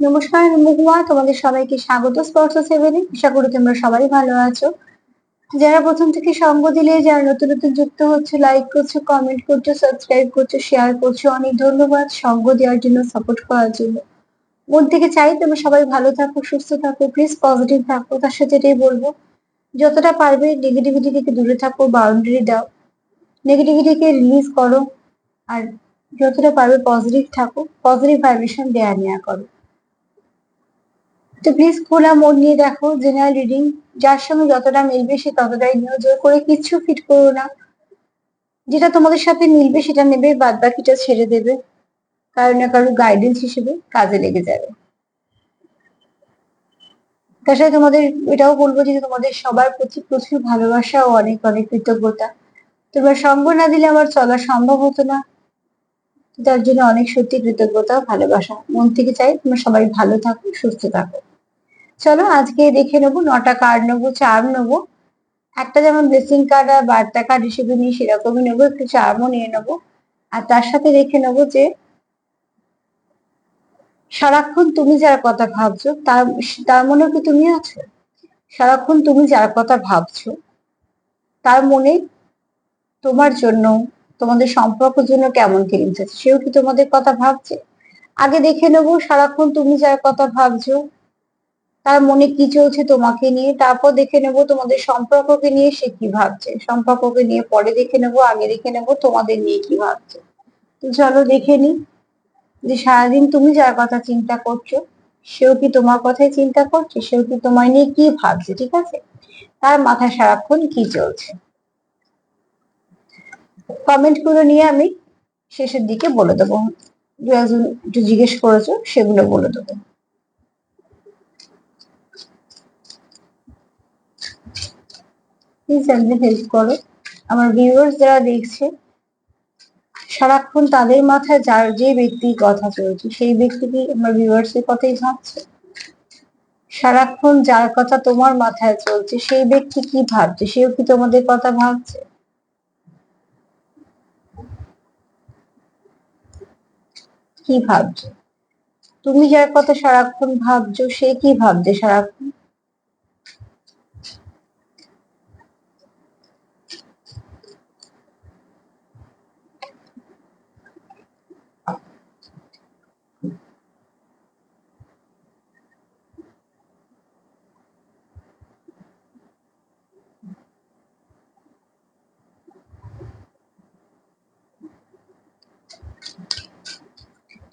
নমস্কার মহুয়া, তোমাদের সবাইকে স্বাগত স্পর্শ সেভেনে আশা করি তোমরা সবাই ভালো আছো। যারা প্রথম থেকে সঙ্গ দিলে, যারা নতুন নতুন যুক্ত হচ্ছে লাইক করছ কমেন্ট করছ সাবস্ক্রাইব করছ শেয়ার করছ, অনেক ধন্যবাদ সঙ্গ দেওয়ার জন্য সাপোর্ট করার জন্য। মন থেকে চাই তোমরা সবাই ভালো থাকো, সুস্থ থাকো প্লিজ পজিটিভ থাকো। তার সাথে এটাই বলব, যতটা পারবে নেগেটিভিটি থেকে দূরে থাকো বাউন্ডারি দাও। নেগেটিভিটিকে রিলিজ করো, আর যতটা পারবে পজিটিভ থাকো পজিটিভ ভাইব্রেশন দেয়া নেওয়া করো। তো প্লিজ খোলা মন নিয়ে দেখো জেনারেল রিডিং যার সঙ্গে যতটা মিলবে সে ততটাই নিও। জোর করে কিচ্ছু ফিট করো না। যেটা তোমাদের সাথে মিলবে সেটা নেবে বাদ বাকিটা ছেড়ে দেবে। কারও না কারও গাইডেন্স হিসেবে কাজে লেগে যাবে। তাছাড়া তোমাদের, এটাও বলব যে তোমাদের সবার প্রতি প্রচুর ভালোবাসা ও অনেক অনেক কৃতজ্ঞতা। তোমরা সঙ্গ না দিলে আমার চলা সম্ভব হতো না। তার জন্য অনেক সত্যি কৃতজ্ঞতা, ভালোবাসা। মন থেকে চাই তোমরা সবাই ভালো থাকো, সুস্থ থাকো। চলো আজকে দেখে নেব, নটা কার্ড নেব চার নেব। একটা যেমন ব্লেসিং কার্ড আর বার্তা কার্ড হিসেবে নিই সেরকমই নেব, একটু চার্মও নিয়ে নেব। আর তার সাথে দেখে নেব যে, সারাক্ষণ তুমি যার কথা ভাবছ, তার তার মনেও কি তুমি আছো? সারাক্ষণ তুমি যার কথা ভাবছ, তার মনে তোমার জন্য, তোমাদের সম্পর্কের জন্য কেমন ফিলিংস আছে? সেও কি তোমাদের কথা ভাবছে? আগে দেখে নেব, সারাক্ষণ তুমি যার কথা ভাবছ তার মনে কি চলছে তোমাকে নিয়ে? তারপর দেখে নেব তোমাদের সম্পর্ককে নিয়ে সে কি ভাবছে। সম্পর্ককে নিয়ে পরে দেখে নেব, আগে দেখে নেব তোমাদের নিয়ে কি ভাবছে। তো চলো দেখে নি যে সারাদিন তুমি যার কথা চিন্তা করছ, সেও কি তোমার কথাই চিন্তা করছে? সেও কি তোমার নিয়ে কি ভাবছে? ঠিক আছে? তার মাথায় সারাক্ষণ কি চলছে? কমেন্ট করে নিয়ে আমি শেষের দিকে বলে দেবো। দু একজন একটু জিজ্ঞেস করেছ, সেগুলো বলে দেবো। প্লিজ একদিন হেল্প করো। আমার ভিউয়ার্স যারা দেখছে, সারাক্ষণ তাদের মাথায় যার যে ব্যক্তির কথা চলছে, সেই ব্যক্তি কি আমার ভিউয়ার্স এর কথাই ভাবছে। সারাক্ষণ যার কথা তোমার মাথায় চলছে, সেই ব্যক্তি কি ভাবছে, সেও কি তোমাদের কথা ভাবছে? কি ভাবছে? তুমি যার কথা সারাক্ষণ ভাবছ, সে কি ভাবছে সারাক্ষণ?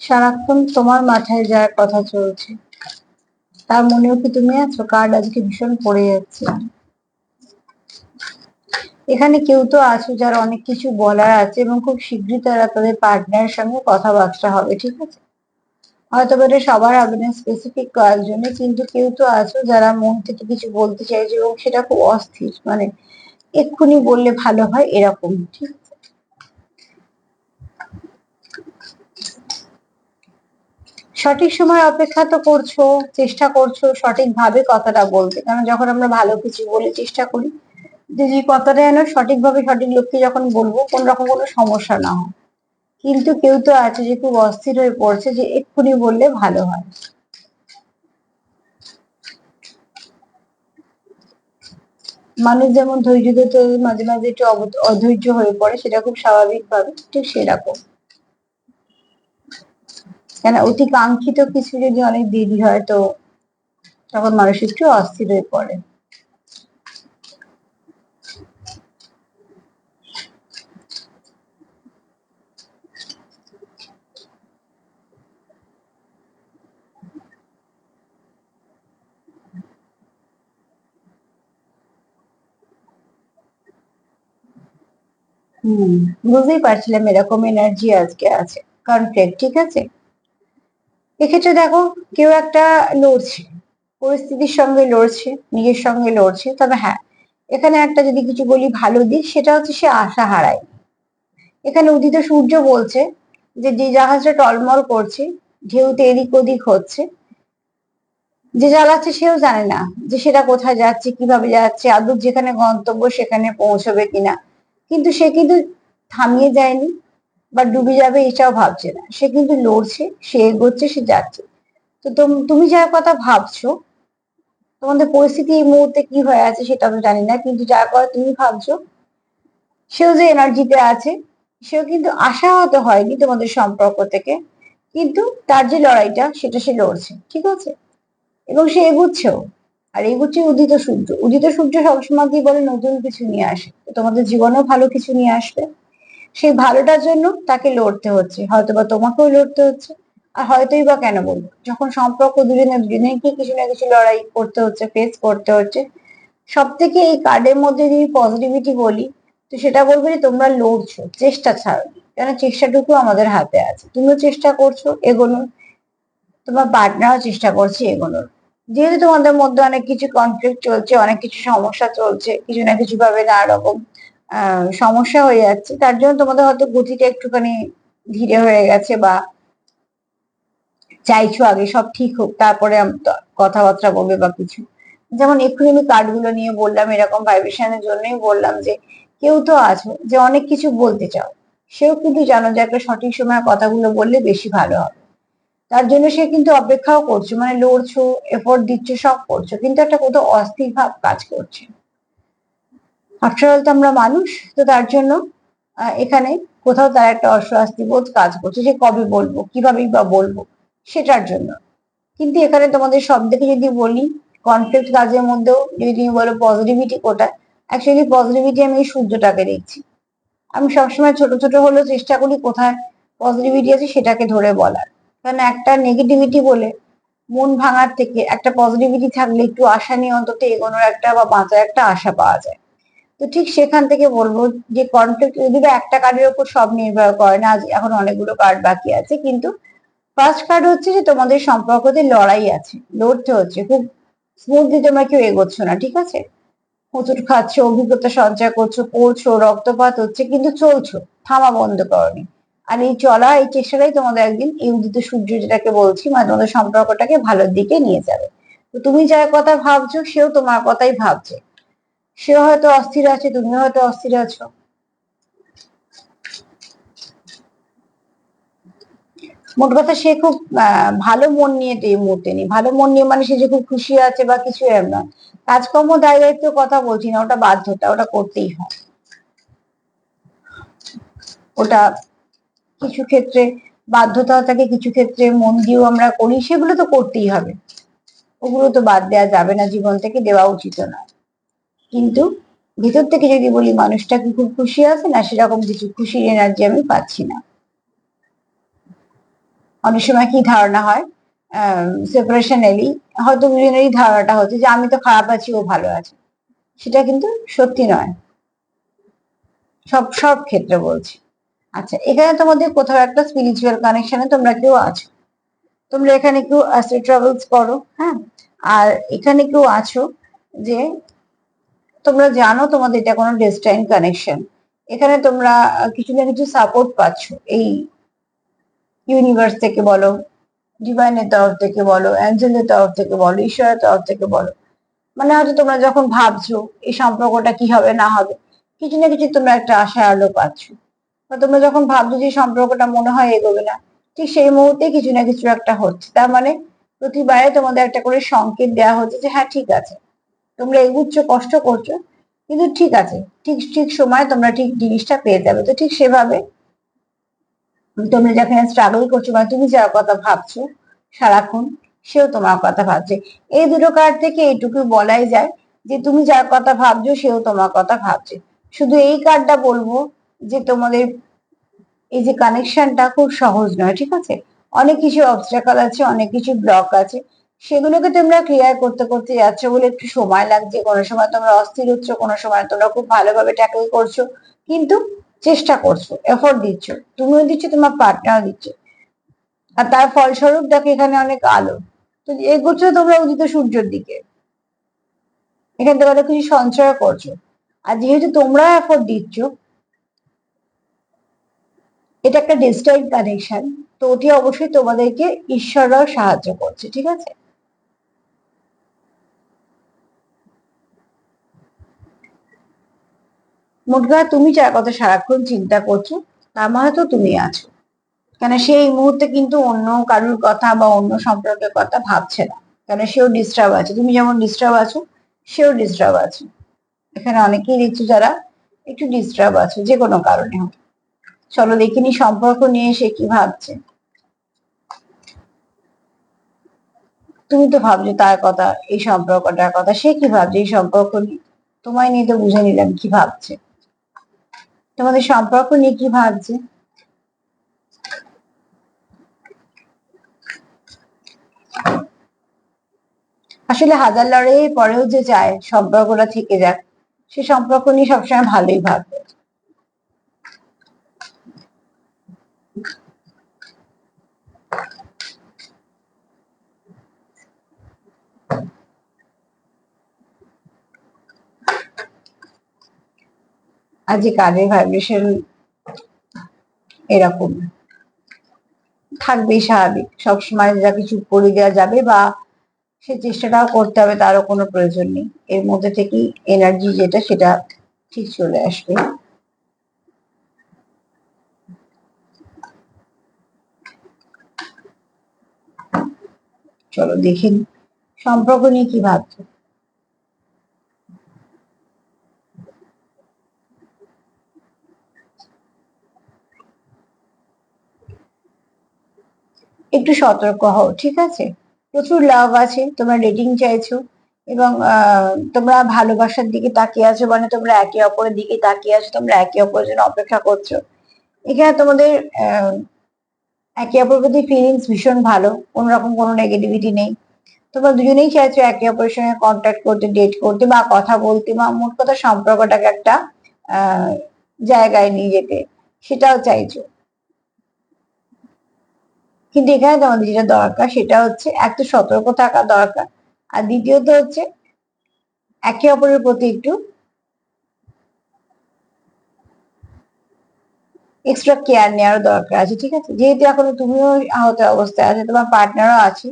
সারাক্ষণ তোমার মাথায় যার কথা চলছে। তার মনেও কি তুমি আছো? কার্ড আজকে ভীষণ পড়ে যাচ্ছে। এখানে কেউ তো আছো যার অনেক কিছু বলার আছে এবং খুব শীঘ্রই তারা তাদের পার্টনারের সঙ্গে কথাবার্তা হবে, ঠিক আছে? হয়তো এটা সবার হবে না স্পেসিফিক জন্য কিন্তু কেউ তো আছো যারা মন থেকে কিছু বলতে চাইছে এবং সেটা খুব অস্থির। মানে এক্ষুনি বললে ভালো হয় এরকম, ঠিক সঠিক সময় অপেক্ষা তো করছ, চেষ্টা করছ, সঠিকভাবে কথাটা বলতে। কারণ যখন আমরা ভালো কিছু বলে চেষ্টা করি, যে যে কথাটা যেন সঠিকভাবে সঠিক লোককে যখন বলব, কোন রকম কোনো সমস্যা না হয় কিন্তু কেউ তো আছে যে খুব অস্থির হয়ে পড়ছে যে এক্ষুনি বললে ভালো হয়। মানুষ যেমন ধৈর্য ধরতে মাঝে মাঝে একটু অধৈর্য হয়ে পড়ে, সেটা খুব স্বাভাবিক ভাবে ঠিক সেরকম। কেন অতি কাঙ্ক্ষিত কিছু যদি অনেক দেরি হয়, তো তখন মানুষ একটু অস্থির হয়ে পড়ে। হুম, বুঝতেই পারছিলাম এরকম এনার্জি আজকে আছে। কনফ্লিক্ট ঠিক আছে? এক্ষেত্রে দেখো, কেউ একটা লড়ছে, পরিস্থিতির সঙ্গে লড়ছে, নিজের সঙ্গে লড়ছে, তবে হ্যাঁ এখানে একটা যদি কিছু বলি ভালো দিক, সেটা হচ্ছে সে আশা হারায়। এখানে উদিত সূর্য বলছে যে যে জাহাজটা টলমল করছে ঢেউতে এদিক ওদিক হচ্ছে, যে চালাচ্ছে সেও জানে না যে সেটা কোথায় যাচ্ছে, কীভাবে যাচ্ছে আদৌ যেখানে গন্তব্য সেখানে পৌঁছবে কিনা। কিন্তু সে কিন্তু থামিয়ে যায়নি বা ডুবে যাবে এটাও ভাবছে না। সে কিন্তু লড়ছে, সে এগোচ্ছে, সে যাচ্ছে। তো তুমি যার কথা ভাবছ, তোমাদের পরিস্থিতি এই মুহূর্তে কি হয়ে আছে সেটা তো জানি না, কিন্তু যার কথা তুমি ভাবছ, সেও যে এনার্জিতে আছে, সেও কিন্তু আশাহত হয়নি তোমাদের সম্পর্ক থেকে, কিন্তু তার যে লড়াইটা, সেটা সে লড়ছে, ঠিক আছে? এবং সে এগুচ্ছেও। আর এগুচ্ছে উদিত সূর্য। উদিত সূর্য সবসময় কি বলে? নতুন কিছু নিয়ে আসে। তোমাদের জীবনেও ভালো কিছু নিয়ে আসবে। সেই ভালোটার জন্য তাকে লড়তে হচ্ছে হয়তো বা তোমাকেও লড়তে হচ্ছে, আর হয়তোই বা কেন বলব যখন সম্পর্ক দুজনে দুজনেকে কিছু না কিছু লড়াই করতে হচ্ছে ফেস করতে হচ্ছে সব থেকে এই কার্ডের মধ্যে যদি পজিটিভিটি বলি, তো সেটা বলব যে তোমরা লড়ছো, চেষ্টা ছাড়ো কেন চেষ্টাটুকু আমাদের হাতে আছে। তুমিও চেষ্টা করছ এগোনোর, তোমার পার্টনারও চেষ্টা করছে এগোনোর। যেহেতু তোমাদের মধ্যে অনেক কিছু কনফ্লিক্ট চলছে, অনেক কিছু সমস্যা চলছে, কিছু না কিছু ভাবে নানা রকম সমস্যা হয়ে যাচ্ছে। তার জন্য তোমাদের হয়তো গতিটা একটুখানি ধীরে হয়ে গেছে বা চাইছো আগে সব ঠিক হোক, তারপরে কথাবার্তা বলবে বা কিছু। যেমন এক্ষুনি আমি কার্ডগুলো নিয়ে বললাম, এরকম ভাইব্রেশনের জন্যই বললাম যে, কেউ তো আছো, যে অনেক কিছু বলতে চাও, সেও কিন্তু জানো যে একটা সঠিক সময় কথাগুলো বললে বেশি ভালো হবে। তার জন্য সে কিন্তু অপেক্ষাও করছে মানে লড়ছো এফোর্ট দিচ্ছে, সব করছ, কিন্তু একটা কোথাও অস্থির ভাব কাজ করছে। আফটার অল তো আমরা মানুষ, তো তার জন্য এখানে কোথাও তার একটা অস্বস্তি বোধ কাজ করছে যে কবে বলব, কিভাবেই বা বলব, সেটার জন্য। কিন্তু এখানে তোমাদের সব থেকে যদি বলি কনফ্লিক্ট কাজের মধ্যেও যদি তুমি বলো পজিটিভিটি কোটা অ্যাকচুয়ালি পজিটিভিটি আমি এই সূর্যটাকে দেখছি। আমি সবসময় ছোট ছোট হলেও চেষ্টা করি কোথায় পজিটিভিটি আছে সেটাকে ধরে বলার। কারণ একটা নেগেটিভিটি বলে মন ভাঙার থেকে একটা পজিটিভিটি থাকলে একটু আশা নিয়ে অন্তত এগোনোর একটা বা বাঁচার একটা আশা পাওয়া যায়। তো ঠিক সেখান থেকে বলব যে কনফ্লিক্ট যদি একটা কার্ডের উপর সব নির্ভর করে না এখন অনেকগুলো কার্ড বাকি আছে, কিন্তু ফার্স্ট কার্ড হচ্ছে যে তোমাদের সম্পর্কতে লড়াই আছে, লড়তে হচ্ছে, খুব স্মুথলি তোমরা কেউ এগোচ্ছ না, ঠিক আছে? হোঁচট খাচ্ছ, অভিজ্ঞতা সঞ্চয় করছ, পড়ছো, রক্তপাত হচ্ছে, কিন্তু চলছো, থামা বন্ধ করনি। আর এই চলা, এই চেষ্টাটাই তোমাদের একদিন এই উদিত সূর্য যেটাকে বলছি মানে তোমাদের সম্পর্কটাকে ভালোর দিকে নিয়ে যাবে। তো তুমি যার কথা ভাবছ, সেও তোমার কথাই ভাবছে। সেও হয়তো অস্থির আছে তুমিও হয়তো অস্থির আছো। মোট কথা সে খুব ভালো মন নিয়ে তো এই মুহূর্তে নেই। ভালো মন নিয়ে মানে সে যে খুব খুশি আছে বা কিছু এর না। কাজকর্ম দায় দায়িত্ব কথা বলছি না, ওটা বাধ্যতা, ওটা করতেই হয়। ওটা কিছু ক্ষেত্রে বাধ্যতা থাকে কিছু ক্ষেত্রে মন দিয়েও আমরা করি, সেগুলো তো করতেই হবে। ওগুলো তো বাদ দেওয়া যাবে না জীবন থেকে, দেওয়া উচিত না কিন্তু ভিতর থেকে যদি বলি মানুষটা কি খুব খুশি আছে, না সেরকম কিছু খুশির এনার্জি আমি পাচ্ছি না। অনেক সময় কি ধারণা হয় সেপারেশন এলি হয়তো দুজনেরই ধারণাটা হচ্ছে যে আমি তো খারাপ আছি, ও ভালো আছে। সেটা কিন্তু সত্যি নয়। সব সব ক্ষেত্রে বলছি। আচ্ছা এখানে তোমাদের কোথাও একটা স্পিরিচুয়াল কানেকশনে তোমরা কেউ আছো? তোমরা এখানে কেউ অ্যাস্ট্রো ট্রাভেলস করো হ্যাঁ? আর এখানে কেউ আছো যে তোমরা জানো তোমাদের এটা কোনো ডেস্টাইন কানেকশন এখানে তোমরা কিছু না কিছু সাপোর্ট পাচ্ছ। এই ইউনিভার্স থেকে বলো ডিভাইনের তরফ থেকে বলো অ্যাঞ্জেলের তরফ থেকে বলো, ঈশ্বরের তরফ থেকে বলো। মানে হয়তো তোমরা যখন ভাবছ, এই সম্পর্কটা কি হবে, না হবে, কিছু না কিছু তোমরা একটা আশা আলো পাচ্ছ। বা তোমরা যখন ভাবছ যে সম্পর্কটা মনে হয় এগোবে না, ঠিক সেই মুহূর্তে কিছু না কিছু একটা হচ্ছে। তার মানে প্রতিবারে তোমাদের একটা করে সংকেত দেওয়া হচ্ছে যে হ্যাঁ ঠিক আছে। তোমরা এগুচ্ছ, কষ্ট করছ, কিন্তু ঠিক আছে, ঠিক ঠিক সময় তোমরা ঠিক জিনিসটা পেয়ে যাবে। তো ঠিক সেভাবে তোমরা যেখানে স্ট্রাগল করছ মানে তুমি যার কথা ভাবছ সারাক্ষণ, সেও তোমার কথা ভাবছে। এই দুটো কার্ড থেকে এইটুকু বলাই যায় যে তুমি যার কথা ভাবছ, সেও তোমার কথা ভাবছে। শুধু এই কার্ডটা বলব যে তোমাদের এই যে কানেকশনটা খুব সহজ নয়, ঠিক আছে? অনেক কিছু অবস্ট্রাকল আছে, অনেক কিছু ব্লক আছে। সেগুলোকে তোমরা ক্লিয়ার করতে করতে যাচ্ছ বলে একটু সময় লাগছে। কোনো সময় তোমরা অস্থির হচ্ছ, কোনো সময় তোমরা খুব ভালোভাবে ট্যাকল করছ, কিন্তু চেষ্টা করছ এফোর্ট দিচ্ছ, তুমিও দিচ্ছ, তোমার পার্টনার দিচ্ছে। আর তার ফলস্বরূপ দেখো এখানে অনেক আলো। তো এগোচ্ছ তোমরা উদিত সূর্যের দিকে। এখান থেকে অনেক কিছু সঞ্চয় করছ। আর যেহেতু তোমরা এফোর্ট দিচ্ছ, এটা একটা ডিজিটাল কানেকশন তো ওটি অবশ্যই তোমাদেরকে ঈশ্বররাও সাহায্য করছে, ঠিক আছে? মোট কথা তুমি যার কথা সারাক্ষণ চিন্তা করছ, তার মানে তো তুমি আছো। কেন সে এই মুহূর্তে কিন্তু অন্য কারুর কথা বা অন্য সম্পর্কের কথা ভাবছে না। কেন সেও ডিস্টার্ব আছে। তুমি যেমন ডিস্টার্ব আছো, সেও ডিস্টার্ব আছে। এখানে অনেকেই দেখছ যারা একটু ডিস্টার্ব আছে, যে কোনো কারণে হোক। চলো দেখিনি সম্পর্ক নিয়ে সে কি ভাবছে। তুমি তো ভাবছ তার কথা, এই সম্পর্কটার কথা, সে কি ভাবছে এই সম্পর্ক নিয়ে? তোমায় নিয়ে তো বুঝে নিলাম কি ভাবছে। তোমাদের সম্পর্ক নিয়ে কি ভাবছে? আসলে হাজার লড়াইয়ের পরেও যে যায়, সম্পর্কটা থেকে যাক, সে সম্পর্ক নিয়ে সবসময় ভালোই ভাববে। আজ যে কাজের ভাইব্রেশন এরকম। থাকবেই স্বাভাবিক। সবসময় যা কিছু করে দেওয়া যাবে বা সে চেষ্টাটাও করতে হবে, তারও কোনো প্রয়োজন নেই। এর মধ্যে থেকেই এনার্জি যেটা, সেটা ঠিক চলে আসবে। চলো দেখে সম্পর্ক নিয়ে কি ভাবছ? একটু সতর্ক হও, ঠিক আছে? প্রচুর লাভ আছে, তোমরা ডেটিং চাইছো এবং তোমরা ভালোবাসার দিকে তাকিয়ে আছো মানে তোমরা একে অপরের দিকে তাকিয়ে আছো, তোমরা একে অপরের জন্য অপেক্ষা করছ। এখানে তোমাদের একে অপরের প্রতি ফিলিংস ভীষণ ভালো কোনো রকম কোনো নেগেটিভিটি নেই। তোমরা দুজনেই চাইছো একে অপরের সঙ্গে কন্ট্যাক্ট করতে ডেট করতে বা কথা বলতে বা মোট কথা সম্পর্কটাকে একটা জায়গায় নিয়ে যেতে, সেটাও চাইছো। কিন্তু এখানে তোমাদের যেটা দরকার, সেটা হচ্ছে এক তো সতর্ক থাকা দরকার। আর দ্বিতীয়ত হচ্ছে একে অপরের প্রতি একটু এক্সট্রা কেয়ার নেওয়ার দরকার আছে, ঠিক আছে? যেহেতু এখনও তুমিও আহত অবস্থায় আছে, তোমার পার্টনারও আছে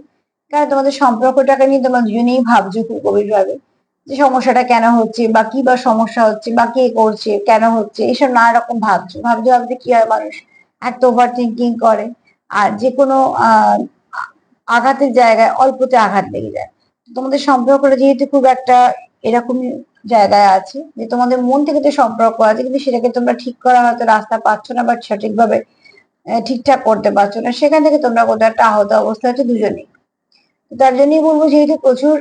কারণ তোমাদের সম্পর্কটাকে নিয়ে তোমরা দুজনেই ভাবছ খুব গভীরভাবে যে সমস্যাটা কেন হচ্ছে বা কি বা সমস্যা হচ্ছে বা কে করছে, কেন হচ্ছে, এসব নানা রকম ভাবছ ভাবতে ভাবতে কি হয় মানুষ এত ওভার থিঙ্কিং করে। আর যে কোনো আঘাতের জায়গায় অল্পতে আঘাত লেগে যায়। তোমাদের সম্পর্কটা যেহেতু খুব একটা এরকমই জায়গায় আছে, যে তোমাদের মন থেকে তো সম্পর্ক আছে, কিন্তু সেটাকে তোমরা ঠিক করা হয়তো রাস্তা পাচ্ছ না বা সঠিকভাবে ঠিকঠাক করতে পারছ না, সেখান থেকে তোমরা কোথাও একটা আহত অবস্থা আছে দুজনেই। তার জন্যই বলব যেহেতু প্রচুর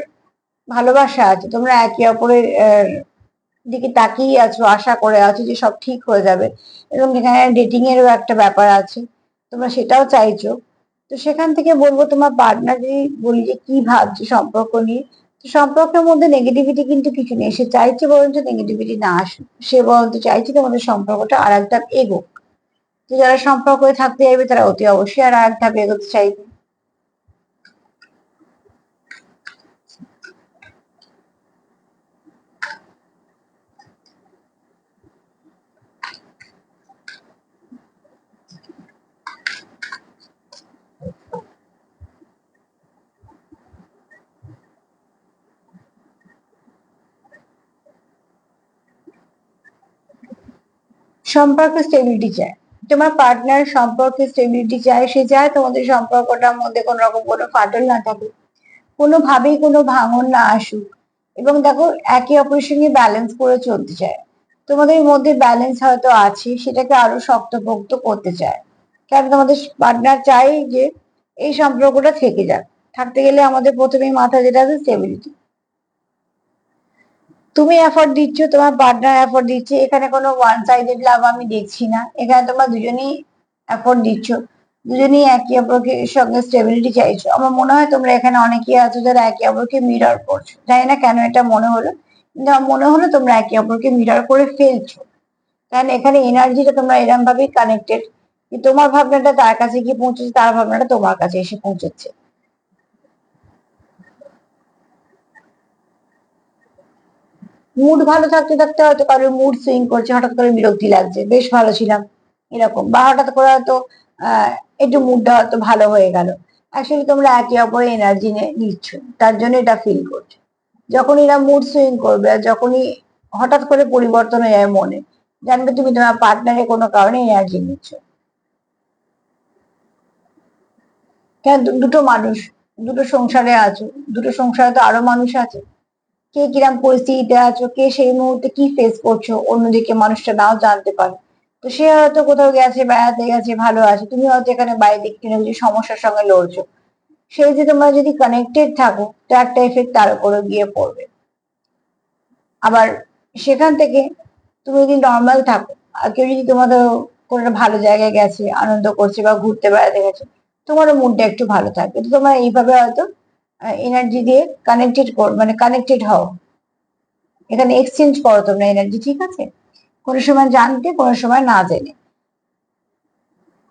ভালোবাসা আছে, তোমরা একে অপরের দিকে তাকিয়ে আছো, আশা করে আছো যে সব ঠিক হয়ে যাবে। এবং এখানে ডেটিং এরও একটা ব্যাপার আছে। তোমরা সেটাও চাইছো। তো সেখান থেকে বলব, তোমার পার্টনার বলি যে কি ভাবছে সম্পর্ক নিয়ে, তো সম্পর্কের মধ্যে নেগেটিভিটি কিন্তু কিছু নেই। সে চাইছে বরঞ্চ নেগেটিভিটি না আসুক। সে বরঞ্চ চাইছে তোমাদের সম্পর্কটা আর ধাপ এগোক। তো যারা সম্পর্কে থাকতে চাইবে তারা অতি অবশ্যই আর এক ধাপ এগোতে চাইবে। সম্পর্ক স্টেবিলিটি চায়। তোমার পার্টনার সম্পর্কে স্টেবিলিটি চায়, সে চায় তোমাদের সম্পর্কটার মধ্যে কোনো রকম কোনো ফাটল না থাকে কোনোভাবেই কোনো ভাঙন না আসুক। এবং দেখো, একে অপরের সঙ্গে ব্যালেন্স করে চলতে চায়। তোমাদের মধ্যে ব্যালেন্স হয়তো আছে, সেটাকে আরও শক্তপোক্ত করতে চায়। কারণ তোমাদের পার্টনার চাই যে এই সম্পর্কটা থেকে যাক। থাকতে গেলে আমাদের প্রথমেই মাথা যেটা আছে স্টেবিলিটি তুমি এফোর্ট দিচ্ছ, তোমার পার্টনার এফোর্ট দিচ্ছে, এখানে কোনো ওয়ান সাইডেড লাভ আমি দেখছি না। এখানে তোমরা দুজনেই এফোর্ট দিচ্ছ, দুজনেই একে অপরকে সঙ্গে স্টেবিলিটি চাইছো। আমার মনে হয় তোমরা এখানে অনেকেই আছো যারা একে অপরকে মিরর করছ। জানি না কেন এটা মনে হলো, কিন্তু আমার মনে হলো তোমরা একে অপরকে মিরর করে ফেলছো। কারণ এখানে এনার্জিটা তোমরা এরম ভাবেই কানেক্টেড তোমার ভাবনাটা তার কাছে গিয়ে পৌঁছেছে, তার ভাবনাটা তোমার কাছে এসে পৌঁছচ্ছে। মুড ভালো থাকতে থাকতে হয়তো কারোর মুড সুইং করছে, হঠাৎ করে বিরক্তি লাগছে, বেশ ভালো ছিলাম, এরকম। বা হঠাৎ করে হয়তো একটু মুডটা হয়তো ভালো হয়ে গেল। অ্যাকচুয়ালি তোমরা একে অপরে এনার্জি নিচ্ছ, তার জন্য এটা ফিল করছ। যখন এরা মুড সুইং করবে আর যখনই হঠাৎ করে পরিবর্তন হয়ে যায় মনে, জানবে তুমি তোমার পার্টনারের কোনো কারণে এনার্জি নিচ্ছ। কেন? দুটো মানুষ, দুটো সংসারে আছো, দুটো সংসারে তো আরও মানুষ আছে। কে কিরম পরিস্থিতিতে আছো, কে সেই মুহূর্তে কি ফেস করছ, অন্যদিকে মানুষটা নাও জানতে পারে। তো সে হয়তো কোথাও গেছে, বেড়াতে গেছে, ভালো আছে, তুমি হয়তো এখানে বাইরে কিনে কিছু সমস্যার সঙ্গে লড়ছো। সেই যে তোমরা যদি কানেক্টেড থাকো, তো একটা এফেক্ট তার উপরে গিয়ে পড়বে। আবার সেখান থেকে তুমি যদি নর্মাল থাকো, আর কেউ যদি তোমাদের কোনো ভালো জায়গায় গেছে, আনন্দ করছে বা ঘুরতে বেড়াতে গেছে, তোমারও মুডটা একটু ভালো থাকবে। তো তোমরা এইভাবে হয়তো এনার্জি দিয়ে কানেক্টেড মানে কানেক্টেড হও। এখানে এক্সচেঞ্জ করো তোমরা এনার্জি ঠিক আছে? কোনো সময় জানতে, কোনো সময় না জেনে।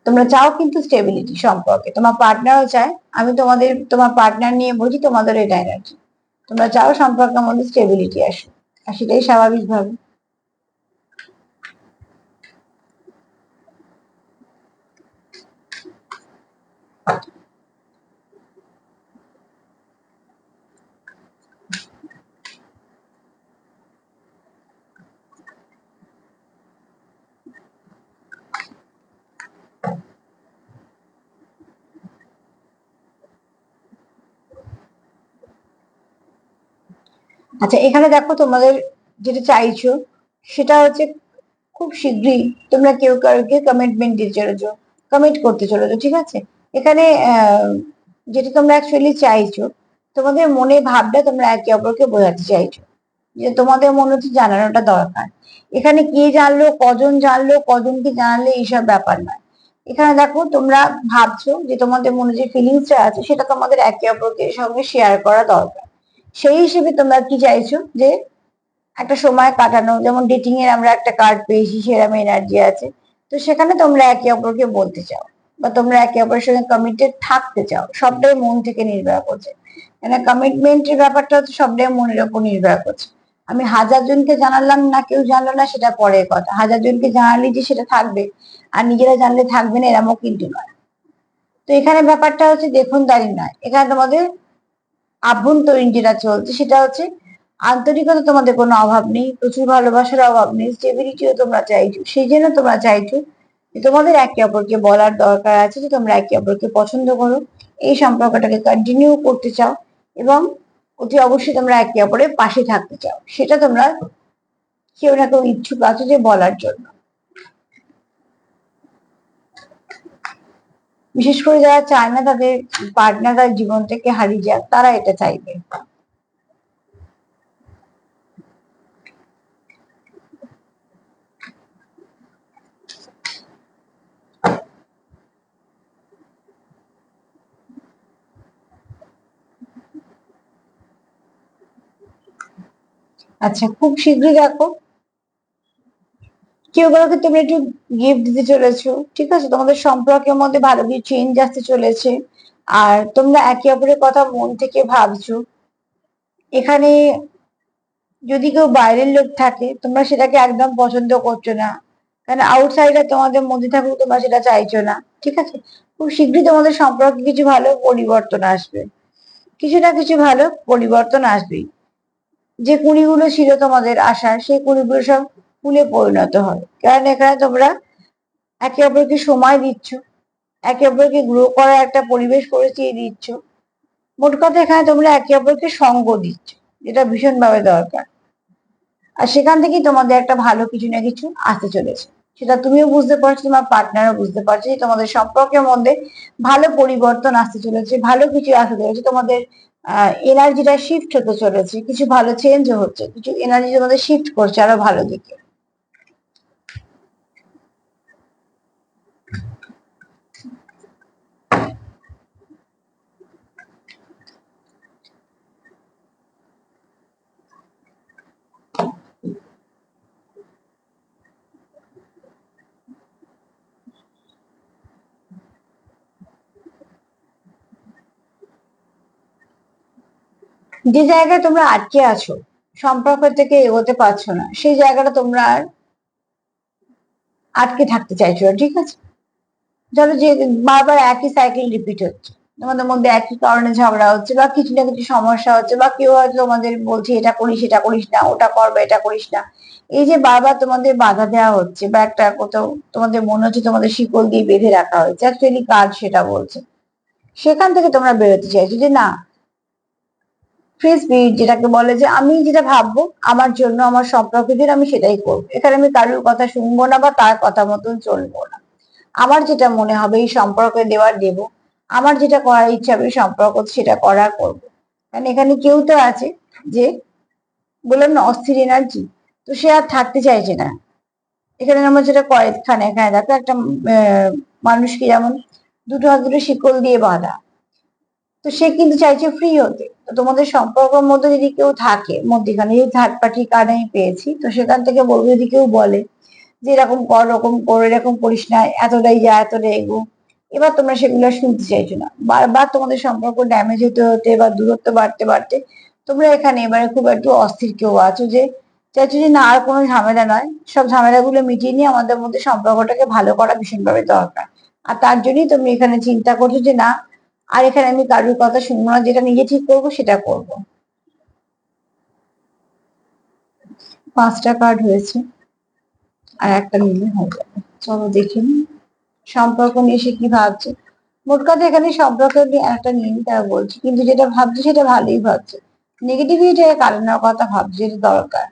তোমরা চাও কিন্তু স্টেবিলিটি সম্পর্কে। তোমার পার্টনারও চায়। আমি তোমাদের, তোমার পার্টনার নিয়ে বলছি তোমাদের এটা এনার্জি তোমরা চাও সম্পর্কের মধ্যে স্টেবিলিটি আসে আর সেটাই স্বাভাবিক আচ্ছা এখানে দেখো তোমাদের যেটা চাইছো, সেটা হচ্ছে খুব শীঘ্রই তোমরা কেউ কাউকে কমিটমেন্ট দিতে চলেছো কমিট করতে চলেছো, ঠিক আছে? এখানে যেটা তোমরা অ্যাকচুয়ালি চাইছো, তোমাদের মনে ভাবটা তোমরা একে অপরকে বোঝাতে চাইছো। যে তোমাদের মনে হচ্ছে জানানোটা দরকার। এখানে কে জানলো, কজন জানলো কজনকে জানালে এইসব ব্যাপার নয়। এখানে দেখো, তোমরা ভাবছ যে তোমাদের মনে যে ফিলিংসটা আছে, সেটা তোমাদের একে অপরকে সঙ্গে শেয়ার করা দরকার। সেই হিসেবে তোমরা কি চাইছো যে একটা সময় কাটানো? যেমন ডেটিং এর আমরা একটা কার্ড পেয়েছি সেরকম এনার্জি আছে। তো সেখানে তোমরা একে অপরকে বলতে চাও বা তোমরা একে অপরের সঙ্গে কমিটেড থাকতে চাও, সবটাই মন থেকে নির্ভর করছে। মানে কমিটমেন্টের ব্যাপারটা হচ্ছে সবটাই মনের ওপর নির্ভর করছে। আমি হাজার জনকে জানালাম না, কেউ জানলো না, সেটা পরের কথা। হাজার জনকে জানালে যে সেটা থাকবে, আর নিজেরা জানলে থাকবে না, এরমও কিন্তু নয়। তো এখানে ব্যাপারটা হচ্ছে দেখুন দাঁড়িয়ে নয়। এখানে তোমাদের আভ্যন্তরীণ যেটা চলছে, সেটা হচ্ছে আন্তরিকতা তোমাদের কোনো অভাব নেই, প্রচুর ভালোবাসার অভাব নেই স্টেবিলিটিও তোমরা চাইছো, সেই জন্য তোমরা চাইছো যে তোমাদের একে অপরকে বলার দরকার আছে যে তোমরা একে অপরকে পছন্দ করো, এই সম্পর্কটাকে কন্টিনিউ করতে চাও এবং অতি অবশ্যই তোমরা একে অপরের পাশে থাকতে চাও, সেটা তোমরা কেউ না কেউ ইচ্ছুক আছো যে বলার জন্য। বিশেষ করে যারা চায় না তাদের পার্টনার তার জীবন থেকে হারিয়ে যাক, তারা এটা চাইবে। আচ্ছা খুব শীঘ্রই দেখো। কেউ কাউকে তুমি একটু গিফট দিতে চলেছো, ঠিক আছে? তোমাদের সম্পর্কের মধ্যে ভালো কিছু চেঞ্জ আসতে চলেছে। আর তোমরা একে অপরের কথা মন থেকে ভাবছ। এখানে যদি কেউ বাইরের লোক থাকে, তোমরা সেটাকে একদম পছন্দ করছ না। কারণ আউটসাইডার তোমাদের মধ্যে থাকুক, তোমরা সেটা চাইছো না, ঠিক আছে? খুব শীঘ্রই তোমাদের সম্পর্কে কিছু ভালো পরিবর্তন আসবে। কিছু না কিছু ভালো পরিবর্তন আসবেই। যে কুড়িগুলো ছিল তোমাদের আশার সেই কুড়িগুলো সব ফুলে পরিণত হয়। কারণ এখানে তোমরা একে অপরকে সময় দিচ্ছ, একে অপরকে গ্রো করার একটা পরিবেশ পরিস্থিতি দিচ্ছ। মোট কথা এখানে তোমরা একে অপরকে সঙ্গ দিচ্ছ, যেটা ভীষণভাবে দরকার। আর সেখান থেকেই তোমাদের একটা ভালো কিছু না কিছু আসতে চলেছে। সেটা তুমিও বুঝতে পারছ, তোমার পার্টনারও বুঝতে পারছ যে তোমাদের সম্পর্কের মধ্যে ভালো পরিবর্তন আসতে চলেছে, ভালো কিছু আসতে চলেছে। তোমাদের এনার্জিটা শিফট হতে চলেছে, কিছু ভালো চেঞ্জ হচ্ছে, কিছু এনার্জি তোমাদের শিফট করছে আরও ভালো দিকে। যে জায়গায় তোমরা আটকে আছো, সম্পর্ক থেকে এগোতে পারছ না, সেই জায়গাটা তোমরা আর আটকে থাকতে চাইছো ঠিক আছে? ধরো যে বারবার একই সাইকেল রিপিট হচ্ছে, তোমাদের মধ্যে একই কারণে ঝগড়া হচ্ছে, বা কিছু না কিছু সমস্যা হচ্ছে, বা কেউ হয়তো তোমাদের বলছে, এটা করিস এটা করিস না, ওটা করবে এটা করিস না। এই যে বারবার তোমাদের বাধা দেওয়া হচ্ছে, বা একটা কোথাও তোমাদের মনে হচ্ছে তোমাদের শিকল দিয়ে বেঁধে রাখা হয়েছে অ্যাকচুয়ালি কাজ সেটা বলছে। সেখান থেকে তোমরা বেরোতে চাইছো যে না ফ্রি স্পিরিট যেটাকে বলে যে আমি যেটা ভাববো, আমার জন্য, আমার সম্পর্কদের আমি সেটাই করব। এখানে আমি কারোর কথা শুনব না বা তার কথা মতন চলবো না। আমার যেটা মনে হবে এই সম্পর্কে দেওয়ার দেব। আমার যেটা করার ইচ্ছা হবে সম্পর্ক সেটা করার করব। কারণ এখানে কেউ তো আছে যে বললাম না, অস্থির এনার্জি তো সে আর থাকতে চাইছে না। এখানে আমার যেটা কয়েকখানে, এখানে দেখো একটা মানুষকে যেমন দুটো হাত দুটো শিকল দিয়ে বাঁধা। তো সে কিন্তু চাইছে ফ্রি হতে। তো তোমাদের সম্পর্কের মধ্যে যদি কেউ থাকে, মধ্যখানে যদি থার্ড পার্টি কার্ড আমি পেয়েছি, তো সেখান থেকে বলব যদি কেউ বলে যে এরকম কর, ওরকম কর, এরকম করিস না, এতটাই যা, এতটাই এগো এবার তোমরা সেগুলো শুনতে চাইছো না। বারবার তোমাদের সম্পর্ক ড্যামেজ হতে হতে বা দূরত্ব বাড়তে বাড়তে তোমরা এখানে এবারে খুব একটু অস্থির কেউ আছো যে চাইছো যে না, আর কোনো ঝামেলা নয়। সব ঝামেলাগুলো মিটিয়ে নিয়ে আমাদের মধ্যে সম্পর্কটাকে ভালো করা ভীষণভাবে দরকার। আর তার জন্যই তুমি এখানে চিন্তা করছ যে না আর এখানে আমি কারুর কথা শুনব না, যেটা নিজে ঠিক করব সেটা করব। পাঁচটা কার্ড হয়েছে, আর একটা নিলে হয়ে যাবে। চলো দেখে নিই। সম্পর্ক নিয়ে সে কি ভাবছে? মোট কথা এখানে সম্পর্ক নিয়ে একটা নিয়ে তারা বলছে, কিন্তু যেটা ভাবছে সেটা ভালোই ভাবছে। নেগেটিভিটি কারণের কথা ভাবছে যেটা দরকার।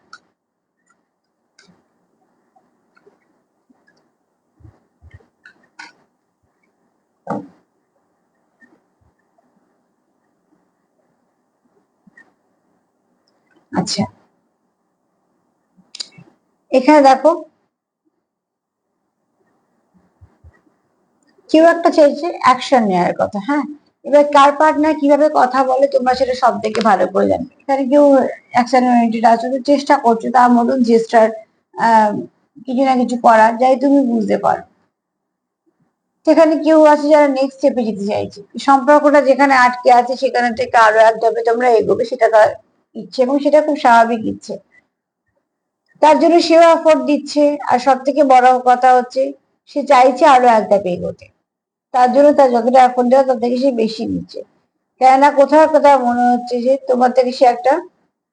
আচ্ছা। এখানে দেখো। কেউ একটা চাইছে অ্যাকশন নেওয়ার কথা হ্যাঁ? এবার কার পার্টনার কীভাবে কথা বলে তোমরা সেটা সব থেকে ভালো করে জানবে এখানে কেউ অ্যাকশন ওরিয়েন্টেড আছো চেষ্টা করছ তার মতন চেষ্টার কিছু না কিছু করার, যাই তুমি বুঝতে পারো। সেখানে কেউ আছে যারা নেক্সট স্টেপে যেতে চাইছে। সম্পর্কটা যেখানে আটকে আছে সেখানে থেকে আরও এক ধাপে তোমরা এগোবে, সেটা ইচ্ছে এবং সেটা খুব স্বাভাবিক ইচ্ছে তার জন্য সেও এফোর্ট দিচ্ছে। আর সব থেকে বড় কথা হচ্ছে, সে চাইছে আরও এক ধাপে এগোতে তার জন্য তার যতটা এফোর্ট দেওয়া তার থেকে সে বেশি নিচ্ছে। কেননা কোথাও কোথাও মনে হচ্ছে যে তোমার থেকে সে একটা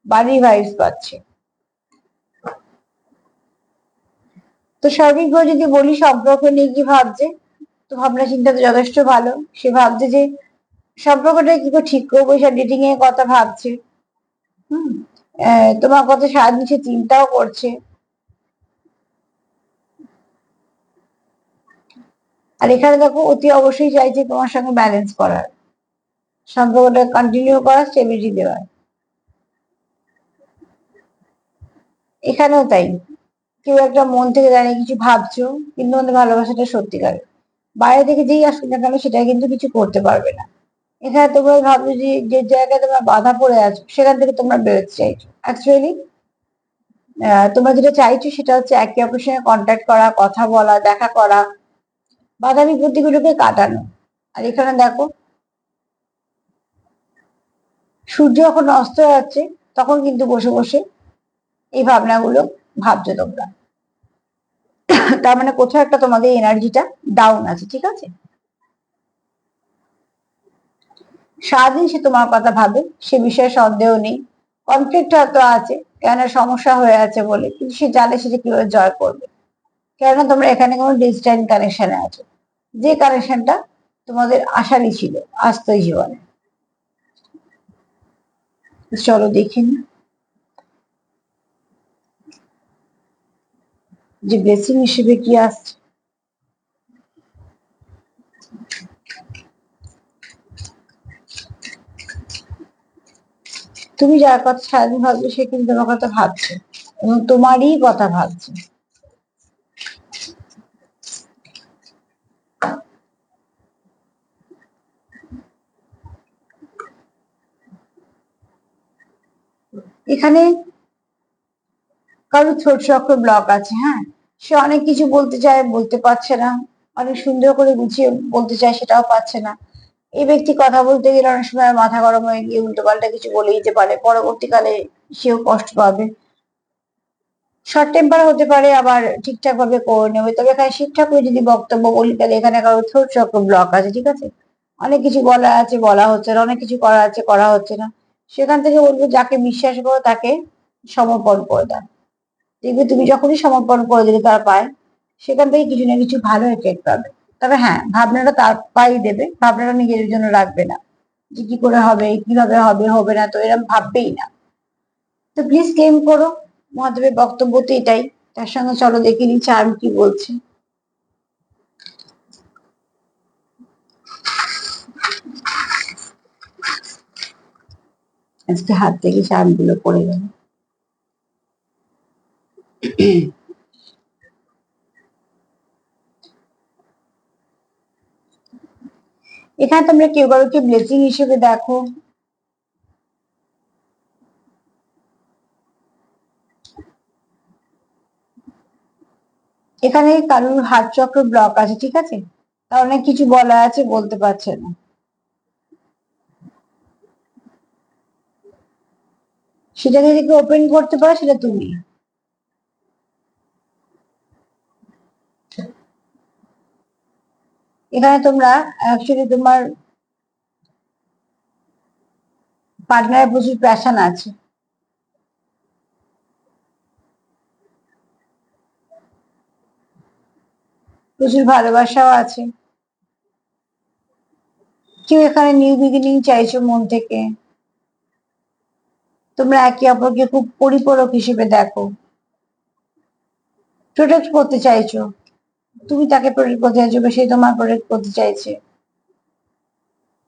বাড়ি ভাইস পাচ্ছে। তো স্বাভাবিকভাবে যদি বলি, সম্পর্ক নিয়ে কি ভাবছে, তো ভাবনা চিন্তা তো যথেষ্ট ভালো। সে ভাবছে যে সম্পর্কটা কি করে ঠিক করব, সে ডেটিং এর কথা ভাবছে। হুম। তোমার কথা সারাদিন সে চিন্তাও করছে। আর এখানে দেখো, অতি অবশ্যই চাইছে তোমার সঙ্গে ব্যালেন্স করার। সম্পর্কটা কন্টিনিউ করার স্টেবিলিটি দেওয়ার। এখানেও তাই। কেউ একটা মন থেকে দাঁড়িয়ে কিছু ভাবছ, কিন্তু আমাদের ভালোবাসাটা সত্যিকার বাইরে থেকে যেই আসুক না কেন সেটা কিন্তু কিছু করতে পারবে না। এখানে তোমরা ভাবছ যে যে জায়গায় তোমরা বাধা পড়ে আছো, সেখান থেকে তোমরা বেরোতে চাইছো। অ্যাকচুয়ালি তোমরা যেটা চাইছো সেটা হচ্ছে একে অপরের সঙ্গে কন্ট্যাক্ট করা, কথা বলা, দেখা করা বাধা বিপত্তিগুলোকে কাটানো। আর এখানে দেখো, সূর্য যখন অস্ত যাচ্ছে, তখন কিন্তু বসে বসে এই ভাবনাগুলো ভাবছ তোমরা। তার মানে কোথাও একটা তোমাদের এনার্জিটা ডাউন আছে, ঠিক আছে? সারাদিন সে তোমার কথা ভাবে, সে বিষয়ে সন্দেহ নেই। কনফ্লিক্ট হয়তো আছে কেন সমস্যা হয়ে আছে বলে, কিন্তু সে জানে সেটা কীভাবে জয় করবে। কেননা তোমরা এখানে কোনো ডিজিটাল কানেকশনে আছো। যে কানেকশনটা তোমাদের আশারই ছিল আস্তই জীবনে। চলো দেখি যে ব্লেসিং হিসেবে কি আসছে? তুমি যার কথা সারাদিন ভাবছ সে কিন্তু তোমার কথা ভাবছে এবং তোমারই কথা ভাবছে। এখানে কারও ছোট চক্র ব্লক আছে হ্যাঁ? সে অনেক কিছু বলতে চায়, বলতে পারছে না। অনেক সুন্দর করে গুছিয়ে বলতে চায়, সেটাও পাচ্ছে না। এই ব্যক্তি কথা বলতে গেলে অনেক সময় মাথা গরম হয়ে গিয়ে উল্টো পাল্টা কিছু বলে দিতে পারে। পরবর্তীকালে সেও কষ্ট পাবে। শর্ট টেম্পার হতে পারে, আবার ঠিকঠাক ভাবে করে নেবে। তবে এখানে ঠিকঠাক করে যদি বক্তব্য বলি, তাহলে এখানে কারও থ্রোট চক্র ব্লক আছে, ঠিক আছে? অনেক কিছু বলা আছে, বলা হচ্ছে না, অনেক কিছু করা আছে, করা হচ্ছে না। সেখান থেকে বলব, যাকে বিশ্বাস করো, তাকে সমর্পণ করে দাও। দেখবে তুমি যখনই সমর্পণ করে দিলে তার পায়, সেখান থেকে কিছু না কিছু ভালো এফেক্ট পাবে। তবে হ্যাঁ ভাবনাটা তার পাই দেবে। ভাবনাটা নিজের জন্য রাখবে না। যে কি করে হবে, কীভাবে হবে হবে না, তো এরকম ভাববেই না। তো প্লিজ ক্লেম করো। মহাদেবের বক্তব্য তো এটাই। তার সঙ্গে চলো দেখে নি চার্ম কি বলছে। আজকে হাত থেকে চার্মগুলো পড়ে গেল। এখানে তোমরা কেউ কারোকে ব্লেসিং হিসেবে দেখো? এখানে কারোর হাত চক্র ব্লক আছে, ঠিক আছে? তার অনেক কিছু বলা আছে, বলতে পারছে না। সেটা যদি ওপেন করতে পারো, সেটা তুমি। এখানে তোমরা অ্যাকচুয়ালি তোমার পার্টনারের প্রচুর প্যাশন আছে। প্রচুর ভালোবাসাও আছে। কেউ এখানে নিউ বিগিনিং চাইছো মন থেকে? তোমরা একে অপরকে খুব পরিপূরক হিসেবে দেখো। প্রোটেক্ট করতে চাইছো। তুমি তাকে প্রোটেক্ট করতে চাইছো বা সে তোমার প্রোটেক্ট করতে চাইছে।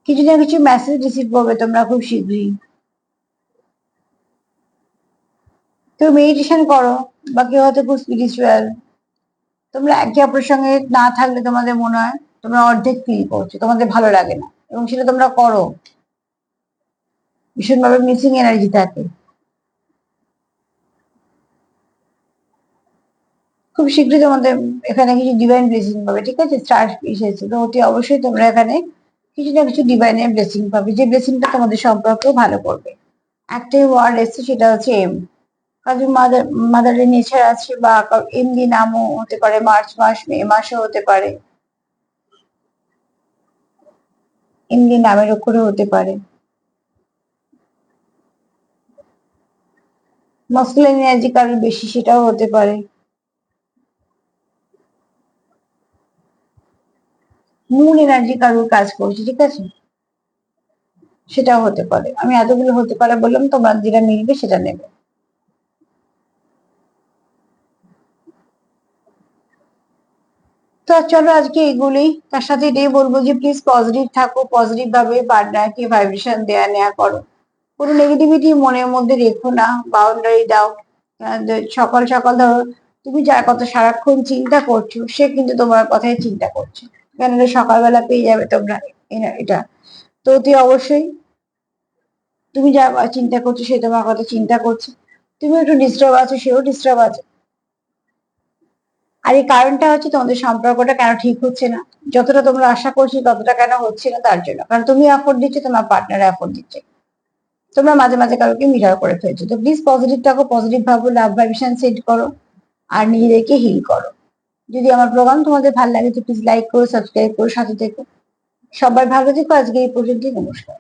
কিছু না কিছু মেসেজ রিসিভ করবে, তোমরা খুব শীঘ্রই। কেউ মেডিটেশন করো, বা কেউ হয়তো খুব স্পিরিচুয়াল তোমরা একে অপরের সঙ্গে না থাকলে তোমাদের মনে হয় তোমরা অর্ধেক ফিল করছ, তোমাদের ভালো লাগে না। এবং সেটা তোমরা করো। ভীষণভাবে মিসিং এনার্জি থাকে। খুব শীঘ্রই তোমাদের এখানে কিছু ডিভাইন ব্লেসিং পাবে, ঠিক আছে? স্টার এসেছে, তো অতি অবশ্যই তোমরা এখানে কিছু না কিছু ডিভাইনের ব্লেসিং পাবে, যে ব্লেসিংটা তোমাদের সম্পর্কেও ভালো করবে। একটাই ওয়ার্ড এসছে, সেটা হচ্ছে এম কাজে মাদার মাদারের নেচার আছে বা এমনি নামও হতে পারে, মার্চ মাস, মে মাসও হতে পারে। এমনি নামের উপরে হতে পারে। মাস্কুলাইন এনার্জি কারোর বেশি, সেটাও হতে পারে। মুন এনার্জি কারোর কাজ করছে, ঠিক আছে? সেটাও হতে পারে। আমি এতগুলো হতে পারে বললাম, তোমার যেটা মিলবে সেটা নেবে। তো চলো আজকে এগুলোই। তার সাথে এটাই বলব যে প্লিজ পজিটিভ থাকো পজিটিভ ভাবে পার্টনারকে ভাইব্রেশন দেয়া নেয়া করো। কোনো নেগেটিভিটি মনের মধ্যে রেখো না বাউন্ডারি দাও। সকাল সকাল ধরো, তুমি যার কথা সারাক্ষণ চিন্তা করছ, সে কিন্তু তোমার কথাই চিন্তা করছে। কেন সকালবেলা পেয়ে যাবে তোমরা এটা। তো তুই অবশ্যই, তুমি যা চিন্তা করছ সে তোমার কথা চিন্তা করছে। তুমি একটু ডিস্টার্ব আছো, সেও ডিস্টার্ব আছে। আর এই কারণটা হচ্ছে তোমাদের সম্পর্কটা কেন ঠিক হচ্ছে না? যতটা তোমরা আশা করছি ততটা কেন হচ্ছে না তার জন্য। কারণ তুমি এফোর্ট দিচ্ছ, তোমার পার্টনার এফোর্ট দিচ্ছে। তোমরা মাঝে মাঝে কারোকে মিটার করে ফেলছো। তো প্লিজ পজিটিভ থাকো পজিটিভ ভাবো লাভ ভাইব্রেশন সেট করো। আর নিজেদেরকে হিল করো। যদি আমার প্রোগ্রাম তোমাদের ভালো লাগে তো প্লিজ লাইক করো সাবস্ক্রাইব করো, সাথে থেকো। সবার ভালো থেকো। আজকে এই পর্যন্তই, নমস্কার।